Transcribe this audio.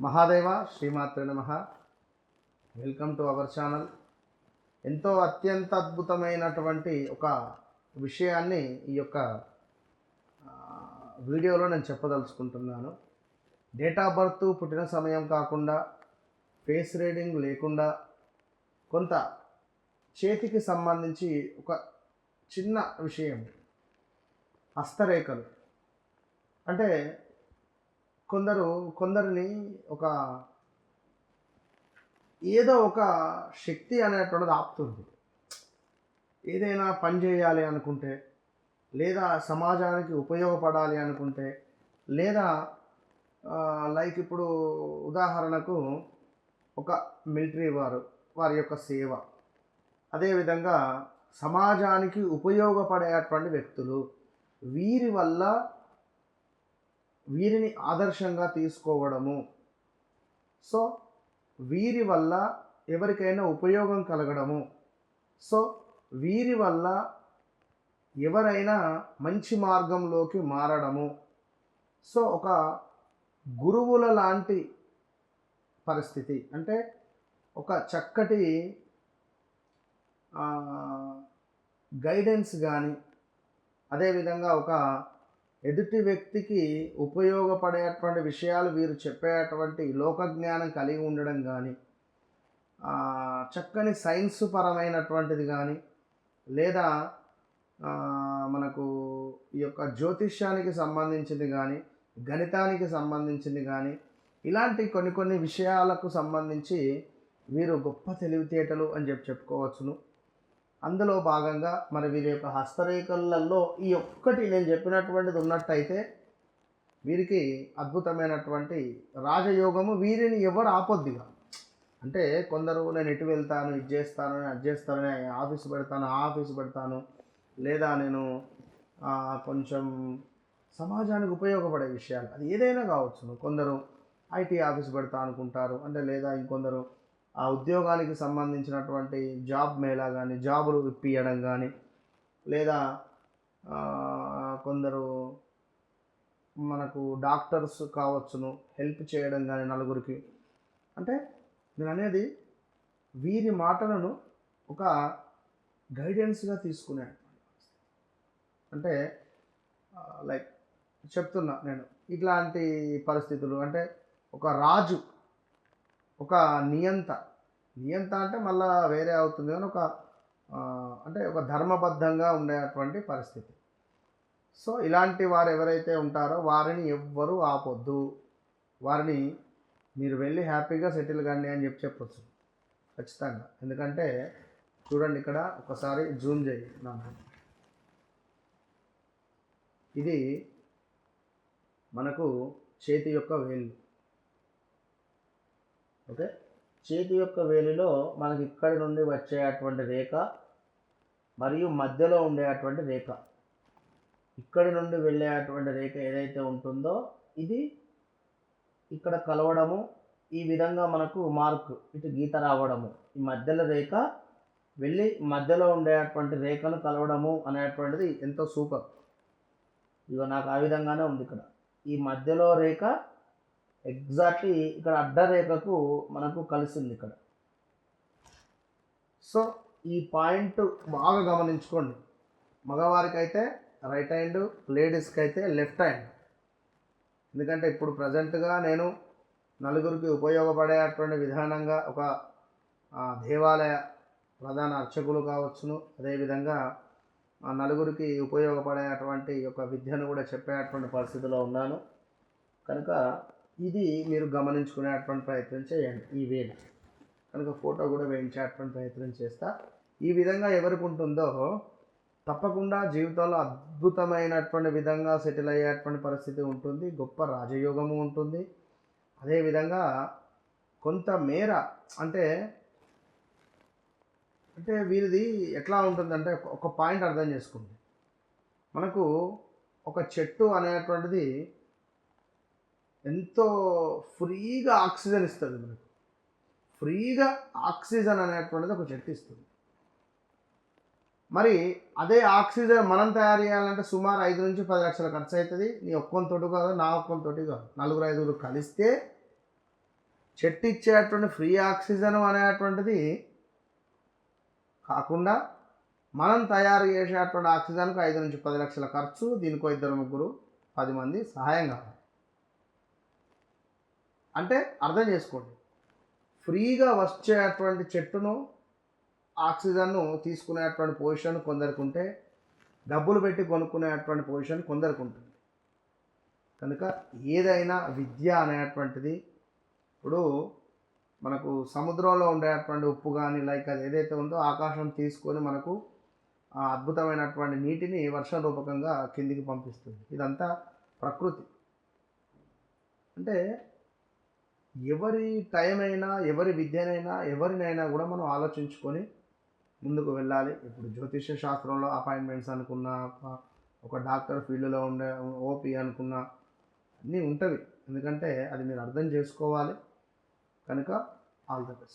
మహాదేవ శ్రీమాత్ర నమ. Welcome to our channel ఎంతో అత్యంత అద్భుతమైనటువంటి ఒక విషయాన్ని ఈ యొక్క వీడియోలో నేను చెప్పదలుచుకుంటున్నాను. డేట్ ఆఫ్ బర్త్ పుట్టిన సమయం కాకుండా ఫేస్ రీడింగ్ లేకుండా కొంత చేతికి సంబంధించి ఒక చిన్న విషయం హస్తరేఖలు. అంటే కొందరు కొందరిని ఒక ఏదో ఒక శక్తి అనేటువంటిది ఆపుతుంది. ఏదైనా పని చేయాలి అనుకుంటే లేదా సమాజానికి ఉపయోగపడాలి అనుకుంటే లేదా లైక్ ఇప్పుడు ఉదాహరణకు ఒక మిలిటరీ వారు వారి యొక్క సేవ. అదేవిధంగా సమాజానికి ఉపయోగపడేటువంటి వ్యక్తులు వీరి వల్ల వీరిని ఆదర్శంగా తీసుకోవడము. సో వీరి వల్ల ఎవరికైనా ఉపయోగం కలగడము. సో వీరి వల్ల ఎవరైనా మంచి మార్గంలోకి మారడము. సో ఒక గురువుల లాంటి పరిస్థితి. అంటే ఒక చక్కటి గైడెన్స్ కానీ అదేవిధంగా ఒక ఎదుటి వ్యక్తికి ఉపయోగపడేటువంటి విషయాలు వీరు చెప్పేటువంటి లోకజ్ఞానం కలిగి ఉండడం కానీ చక్కని సైన్స్ పరమైనటువంటిది కానీ లేదా మనకు ఈ యొక్క జ్యోతిష్యానికి సంబంధించింది కానీ గణితానికి సంబంధించింది కానీ ఇలాంటి కొన్ని కొన్ని విషయాలకు సంబంధించి వీరు గొప్ప తెలివితేటలు అని చెప్పి చెప్పుకోవచ్చును. అందులో భాగంగా మరి వీరి యొక్క హస్తరేఖలలో ఈ ఒక్కటి నేను చెప్పినటువంటిది ఉన్నట్టయితే వీరికి అద్భుతమైనటువంటి రాజయోగము వీరిని ఎవరు ఆపొద్దిగా? అంటే కొందరు నేను ఎటు వెళ్తాను ఇది చేస్తాను అది చేస్తాను ఆఫీస్ పెడతాను ఆఫీస్ పెడతాను లేదా నేను కొంచెం సమాజానికి ఉపయోగపడే విషయాలు. అది ఏదైనా కావచ్చును. కొందరు ఐటీ ఆఫీస్ పెడతా అనుకుంటారు. అంటే లేదా ఇంకొందరు ఆ ఉద్యోగానికి సంబంధించినటువంటి జాబ్ మేళా కానీ జాబులు ఇప్పియడం కానీ లేదా కొందరు మనకు డాక్టర్స్ కావచ్చును హెల్ప్ చేయడం కానీ నలుగురికి. అంటే నేను అనేది వీరి మాటలను ఒక గైడెన్స్గా తీసుకునే అంటే లైక్ చెప్తున్నా నేను ఇట్లాంటి పరిస్థితులు అంటే ఒక రాజు ఒక నియంత. నియంత అంటే మళ్ళా వేరే అవుతుంది కానీ ఒక అంటే ఒక ధర్మబద్ధంగా ఉండేటువంటి పరిస్థితి. సో ఇలాంటి వారు ఎవరైతే ఉంటారో వారిని ఎవ్వరూ ఆపొద్దు. వారిని మీరు వెళ్ళి హ్యాపీగా సెటిల్ కండి అని చెప్పి చెప్పొచ్చు. ఖచ్చితంగా. ఎందుకంటే చూడండి ఇక్కడ ఒకసారి జూమ్ చేయి. నాకు ఇది మనకు చేతి యొక్క వేలు. ఓకే? చేతి యొక్క వేలిలో మనకి ఇక్కడి నుండి వచ్చే అటువంటి రేఖ మరియు మధ్యలో ఉండే అటువంటి రేఖ. ఇక్కడి నుండి వెళ్ళే అటువంటి రేఖ ఏదైతే ఉంటుందో ఇది ఇక్కడ కలవడము ఈ విధంగా మనకు మార్క్ ఇటు గీత రావడము. ఈ మధ్యలో రేఖ వెళ్ళి మధ్యలో ఉండే అటువంటి రేఖను కలవడము అనేటువంటిది ఎంతో సూపర్. ఇగో నాకు ఆ విధంగానే ఉంది ఇక్కడ. ఈ మధ్యలో రేఖ ఎగ్జాక్ట్లీ ఇక్కడ అడ్డరేఖకు మనకు కలిసింది ఇక్కడ. సో ఈ పాయింట్ బాగా గమనించుకోండి. మగవారికి అయితే రైట్ హ్యాండ్ లేడీస్కి అయితే లెఫ్ట్ హ్యాండ్ ఎందుకంటే ఇప్పుడు ప్రజెంట్గా నేను నలుగురికి ఉపయోగపడేటువంటి విధానంగా ఒక దేవాలయ ప్రధాన అర్చకులు కావచ్చును. అదేవిధంగా ఆ నలుగురికి ఉపయోగపడేటువంటి ఒక విద్యను కూడా చెప్పేటువంటి పరిస్థితిలో ఉన్నాను. కనుక ఇది మీరు గమనించుకునేటువంటి ప్రయత్నం చేయండి ఈ వేలు కనుక ఫోటో కూడా వేయించేటువంటి ప్రయత్నం చేస్తా. ఈ విధంగా ఎవరికి ఉంటుందో తప్పకుండా జీవితంలో అద్భుతమైనటువంటి విధంగా సెటిల్ అయ్యేటువంటి పరిస్థితి ఉంటుంది గొప్ప రాజయోగము ఉంటుంది. అదేవిధంగా కొంత మేర అంటే అంటే వీరిది ఎట్లా ఉంటుందంటే ఒక- ఒక పాయింట్ అర్థం చేసుకుంది. మనకు ఒక చెట్టు అనేటువంటిది ఎంతో ఫ్రీగా ఆక్సిజన్ ఇస్తుంది మనకు. ఫ్రీగా ఆక్సిజన్ అనేటువంటిది ఒక చెట్టు ఇస్తుంది. మరి అదే ఆక్సిజన్ మనం తయారు చేయాలంటే సుమారు ఐదు నుంచి పది లక్షల ఖర్చు అవుతుంది నీ ఒక్కొంతోటి కాదు నా ఒక్కొంతోటి కాదు. నలుగురు ఐదుగురు కలిస్తే చెట్టు ఇచ్చేటువంటి ఫ్రీ ఆక్సిజన్ అనేటువంటిది కాకుండా మనం తయారు చేసేటువంటి ఆక్సిజన్కు ఐదు నుంచి పది లక్షల ఖర్చు దీనికో ఇద్దరు ముగ్గురు పది మంది సహాయం కావాలి. అంటే అర్థం చేసుకోండి. ఫ్రీగా వచ్చేటువంటి చెట్టును ఆక్సిజన్ను తీసుకునేటువంటి పొజిషన్ కొందరికి ఉంటే డబ్బులు పెట్టి కొనుక్కునేటువంటి పొజిషన్ కొందరికి ఉంటుంది. కనుక ఏదైనా విద్య అనేటువంటిది ఇప్పుడు మనకు సముద్రంలో ఉండేటువంటి ఉప్పు కానీ లైక్ అది ఏదైతే ఉందో ఆకాశం తీసుకొని మనకు ఆ అద్భుతమైనటువంటి నీటిని వర్షం రూపకంగా కిందికి పంపిస్తుంది. ఇదంతా ప్రకృతి. అంటే ఎవరి టైం అయినా ఎవరి విద్యనైనా ఎవరినైనా కూడా మనం ఆలోచించుకొని ముందుకు వెళ్ళాలి. ఇప్పుడు జ్యోతిష్య శాస్త్రంలో అపాయింట్మెంట్స్ అనుకున్న ఒక డాక్టర్ ఫీల్డ్లో ఉండే ఓపీ అనుకున్న అన్నీ ఉంటుంది ఎందుకంటే అది మీరు అర్థం చేసుకోవాలి. కనుక ఆల్ ద బెస్ట్.